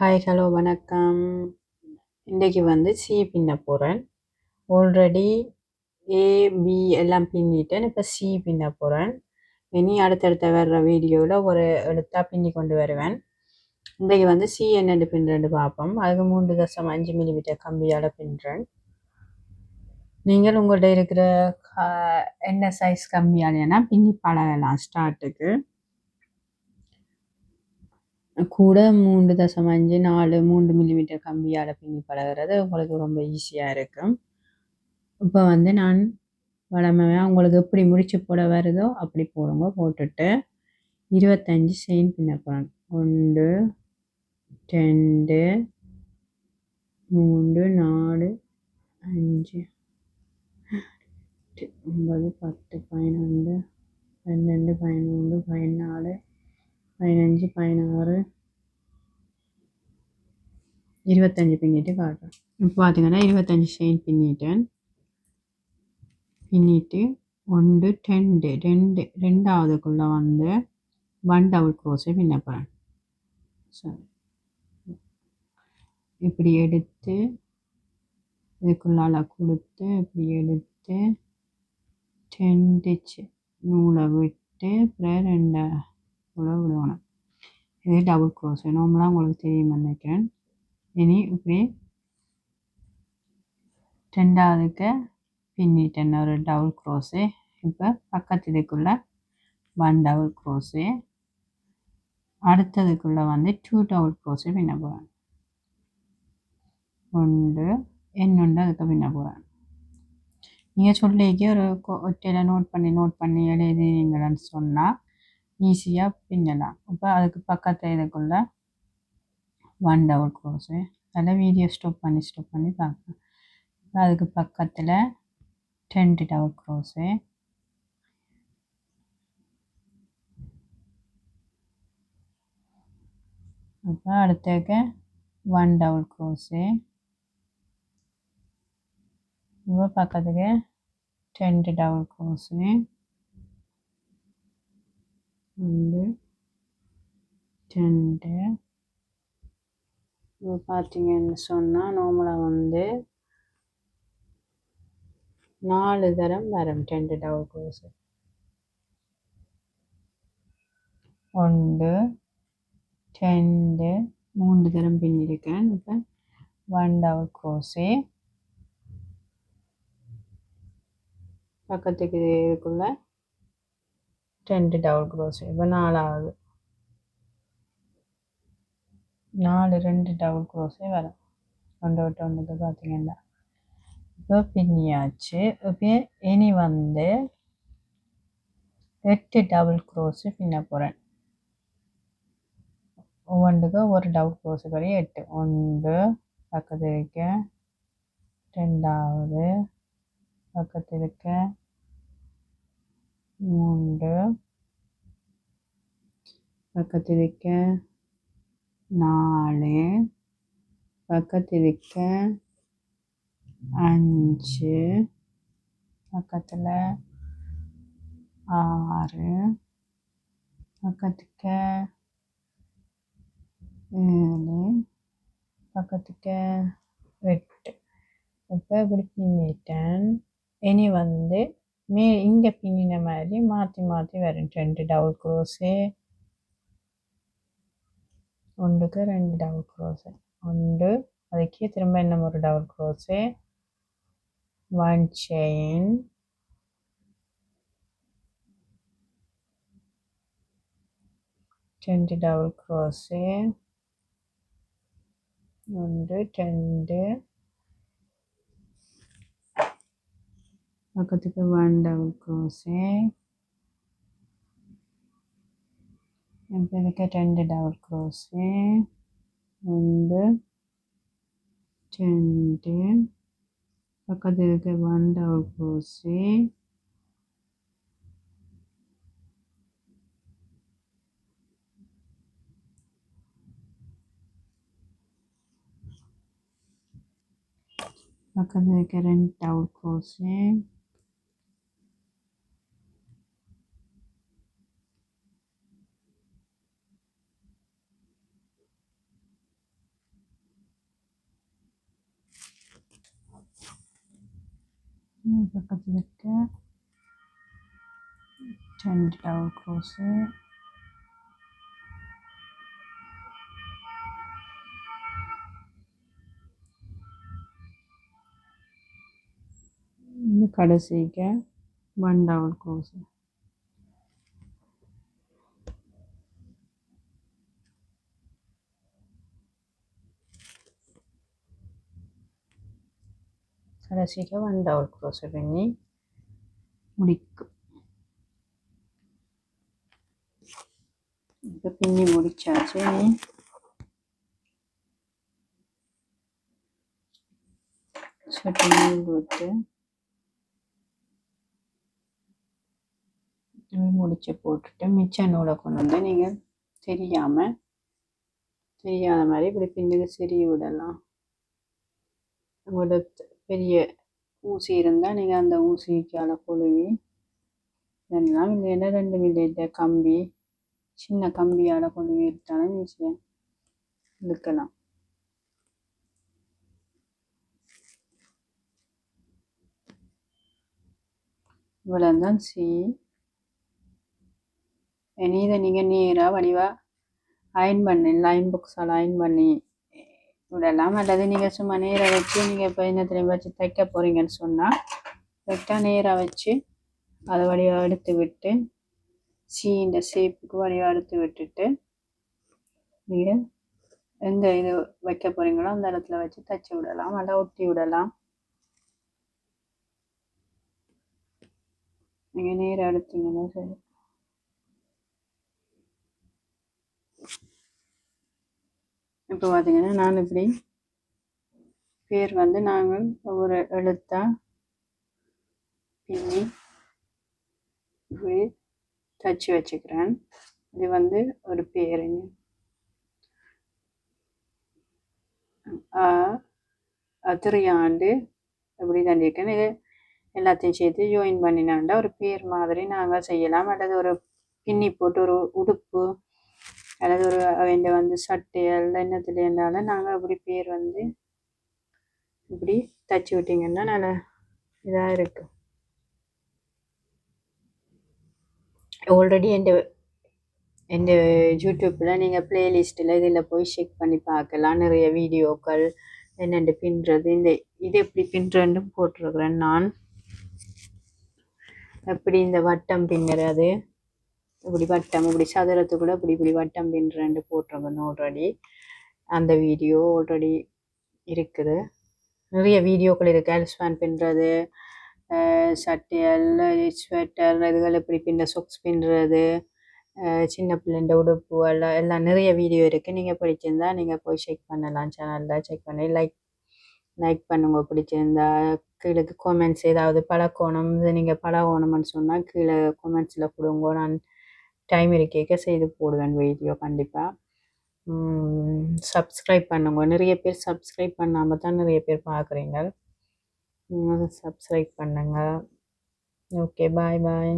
Hi hello வணக்கம். இன்றைக்கு வந்து சி பின்ன போகிறேன் ஆல்ரெடி ஏ பி எல்லாம் பின்னிட்டேன். இப்போ சி பின்ன போகிறேன் இனி அடுத்தடுத்த வர்ற வீடியோவில் ஒரு எழுத்தாக பின்னி கொண்டு வருவேன். இன்றைக்கு வந்து சி என்னென்று பின்னுறேன்னு பார்ப்போம். அதுக்கு மூன்று தசம் அஞ்சு மில்லிமீட்டர் கம்பியால் பின்னுறேன். நீங்கள் உங்கள்கிட்ட இருக்கிற என்ன சைஸ் கம்மியாலேனா பின்னி பழகலாம் ஸ்டார்ட்டுக்கு கூட மூன்று தசம் அஞ்சு நாலு மூன்று மில்லிமீட்டர் கம்பியால் பின்னி பழகிறது உங்களுக்கு ரொம்ப ஈஸியாக இருக்கும். இப்போ வந்து நான் வளமையாக உங்களுக்கு எப்படி முடிச்சு போட வருதோ அப்படி போடுங்க போட்டுட்டு இருபத்தஞ்சி செயின் பின்ன போகிறேன் ஒன்று ரெண்டு மூன்று நாலு அஞ்சு ஒன்பது பத்து பதினொன்று பன்னெண்டு பதினொன்று பதினாலு பதினஞ்சு பதினாறு. இருபத்தஞ்சி பின்னிட்டு காட்டுறேன். இப்போ பார்த்தீங்கன்னா இருபத்தஞ்சி செயின் பின்னிட்டேன் பின்னிட்டு ஒன்று ரெண்டு ரெண்டு ரெண்டாவதுக்குள்ளே வந்து ஒன் டபுள் க்ரோஸை பின்னப்பேன் சரி இப்படி எடுத்து இதுக்குள்ளால கொடுத்து இப்படி எடுத்து டெண்டிச்சு நூலை விட்டு அப்புறம் ரெண்டு கூட விடணும் இது டபுள் க்ரோஸ் நார்மலாக உங்களுக்கு தெரியும் நினைக்கிறேன். இனி இப்படி ரெண்டாவதுக்கு பின்னிட்டேன் ஒரு டபுள் க்ரோஸு இப்போ பக்கத்து இதுக்குள்ள ஒன் டபுள் க்ரோஸு அடுத்ததுக்குள்ளே வந்து டூ டபுள் க்ரோஸு பின்ன போகிறேன் ஒன்று என்னொன்று அதுக்கு பின்ன போகிறேன் நீங்கள் சொல்லிக்கே ஒரு ஒற்றையில் நோட் பண்ணி நோட் பண்ணி எழுதினீங்கன்னு சொன்னால் ஈஸியாக பின்னலாம். இப்போ அதுக்கு பக்கத்தில் இதுக்குள்ள ஒன் டபுள் க்ரோஸு அதெல்லாம் வீடியோ ஸ்டாப் பண்ணி ஸ்டாப் பண்ணி பார்க்கலாம். இப்போ அதுக்கு பக்கத்தில் டென்ட் டபுள் க்ரோஸு இப்போ அடுத்தக்க ஒன் டபுள் க்ரோஸு இப்போ பக்கத்துக்கு டென்ட் டபுள் க்ரோஸு ஒன்று ரெண்டு இப்போ பார்த்தீங்கன்னு சொன்னால் நார்மலாக வந்து நாலு தரம் வரும் ரெண்டு டவர் கோர்ஸு ஒன்று ரெண்டு மூன்று தரம் பின்னிருக்கேன் இப்போ ஒன் டவர் கோர்ஸு பக்கத்துக்கு இதுக்குள்ள ரெண்டு டபுள் க்ரோஸ் இப்போ நாலாவது நாலு ரெண்டு டபுள் க்ரோஸே வரும் ஒன்று விட்டு ஒன்றுக்கு பார்த்தீங்கன்னா இப்போ பின்னியாச்சு இப்போ இனி வந்து எட்டு டபுள் க்ரோஸு பின்ன போகிறேன் ஒவ்வொன்றுக்கும் ஒரு டபுள் க்ரோஸு படி எட்டு ஒன்று பக்கத்து இருக்க ரெண்டாவது பக்கத்து இருக்க மூன்று. பக்கத்திருக்க நாலு. பக்கத்திருக்க அஞ்சு. பக்கத்தில் ஆறு. பக்கத்துக்கு ஏழு. பக்கத்துக்கு எட்டு. இப்போ இப்படி இனி வந்து மே இங்கே பின்னின மாதிரி மாற்றி மாற்றி வரும் ரெண்டு டபுள் க்ரோஸு ஒன்றுக்கு ரெண்டு டபுள் க்ரோஸு ஒன்று அதுக்கே திரும்ப இன்னும் ஒரு டபுள் க்ரோஸு ஒன் செயின் ரெண்டு டபுள் க்ரோஸு ஒன்று ரெண்டு பக்கத்துக்கு ஒன் டபுள் க்ரோஸு இதுக்கு ரெண்டு டபுள் க்ரோஸு ஒன்று ரெண்டு பக்கத்து இருக்க ஒன் டபுள் க்ரோஸு பக்கத்தில் இருக்க ரெண்டு டபுள் க்ரோஸு பக்கத்தில் இருக்க ரெண்டு டபுள் க்ரோஸு கடைசிக்கு ஒன் டபுள் க்ரோஸு கடைசியில் ஒன் டபுள் க்ரோஸ் பண்ணி முடிக்கும். இப்போ பின்னி முடிச்சாச்சு. சட்டு நூல் விட்டு முடிச்சு போட்டுட்டு மிச்ச நூலை கொண்டு வந்து நீங்கள் தெரியாமல் தெரியாத மாதிரி இப்படி பின்னுக்கு சரி விடலாம். உங்களோட பெரிய ஊசி இருந்தால் நீங்கள் அந்த ஊசிக்கால கொழுவி இதெல்லாம் இல்லைன்னா ரெண்டு மில்லிட்ட கம்பி சின்ன கம்பியால் கொழுவி எடுத்தாலும் ஈஸியாக இழுக்கலாம். இவ்வளோதான் சி இனி இதை நீங்கள் நேராக வடிவாக அயன் பண்ணி லைன் புக்ஸால் அயன் பண்ணி விடலாம் அல்லது நீங்கள் சும்மா நேராக வச்சு நீங்கள் இப்போ என்னத்துலையும் வச்சு தைக்க போகிறீங்கன்னு சொன்னால் கரெக்டாக நேராக வச்சு அதை வழியாக எடுத்து விட்டு சீண்ட ஷேப்புக்கு வடிவாக எடுத்து விட்டுட்டு நீங்கள் எங்கே இது வைக்க போகிறீங்களோ அந்த இடத்துல வச்சு தைச்சி விடலாம் நல்லா ஒட்டி விடலாம். நீங்கள் நேராக எடுத்தீங்கன்னா சரி. இப்போ பார்த்தீங்கன்னா நான் இப்படி பேர் வந்து நாங்கள் ஒரு எழுத்தா பின்னி இப்படி தச்சு வச்சுக்கிறேன். இது வந்து ஒரு பேருங்க. அதிரியாண்டு அப்படி தண்டிருக்கேன் இது எல்லாத்தையும் சேர்த்து ஜாயின் பண்ணினாண்டா ஒரு பேர் மாதிரி நாங்கள் செய்யலாம். அல்லது ஒரு பின்னி போட்டு ஒரு உடுப்பு அல்லது ஒரு அவன் வந்து சட்டை அல்ல என்னத்துல இருந்தாலும் நாங்கள் அப்படி பேர் வந்து இப்படி தச்சு விட்டிங்கன்னா நல்லா இதாக இருக்கு. ஆல்ரெடி என் என் யூடியூப்பில் நீங்கள் பிளேலிஸ்ட்டில் இதில் போய் செக் பண்ணி பார்க்கலாம். நிறைய வீடியோக்கள் என்னென்று பின்னுறது இந்த இது எப்படி பின்னுறன்னு போட்டிருக்கிறேன் நான். எப்படி இந்த வட்டம் பின்னுறது? இப்படி வட்டம் இப்படி சதுரத்துக்குள்ள இப்படி இப்படி வட்டம் பின்னுறேன்ட்டு போட்டிருக்கணும் ஆல்ரெடி அந்த வீடியோ ஆல்ரெடி இருக்குது. நிறைய வீடியோக்கள் இருக்குது எல்ஸ்பேன் பின்னுறது சட்டையல் ஸ்வெட்டர் இதுகள் இப்படி பின்ன சொக்ஸ் பின்னுறது சின்ன பிள்ளைண்ட உடுப்பு எல்லாம் எல்லாம் நிறைய வீடியோ இருக்குது நீங்கள் பிடிச்சிருந்தா நீங்கள் போய் செக் பண்ணலாம் சேனலில் செக் பண்ணி லைக் லைக் பண்ணுங்க. பிடிச்சிருந்தா கீழே காமெண்ட்ஸ் ஏதாவது பழக்கோணம் இது நீங்கள் பழகணும்னு சொன்னால் கீழே காமெண்ட்ஸில் கொடுங்க. நான் டைம் இருக்கேக்க செய்து போடுவேன் வீடியோ கண்டிப்பாக சப்ஸ்கிரைப் பண்ணுங்க. நிறைய பேர் சப்ஸ்கிரைப் பண்ணாமல் தான் நிறைய பேர் பார்க்குறீங்க சப்ஸ்கிரைப் பண்ணுங்கள் ஓகே பாய் பாய்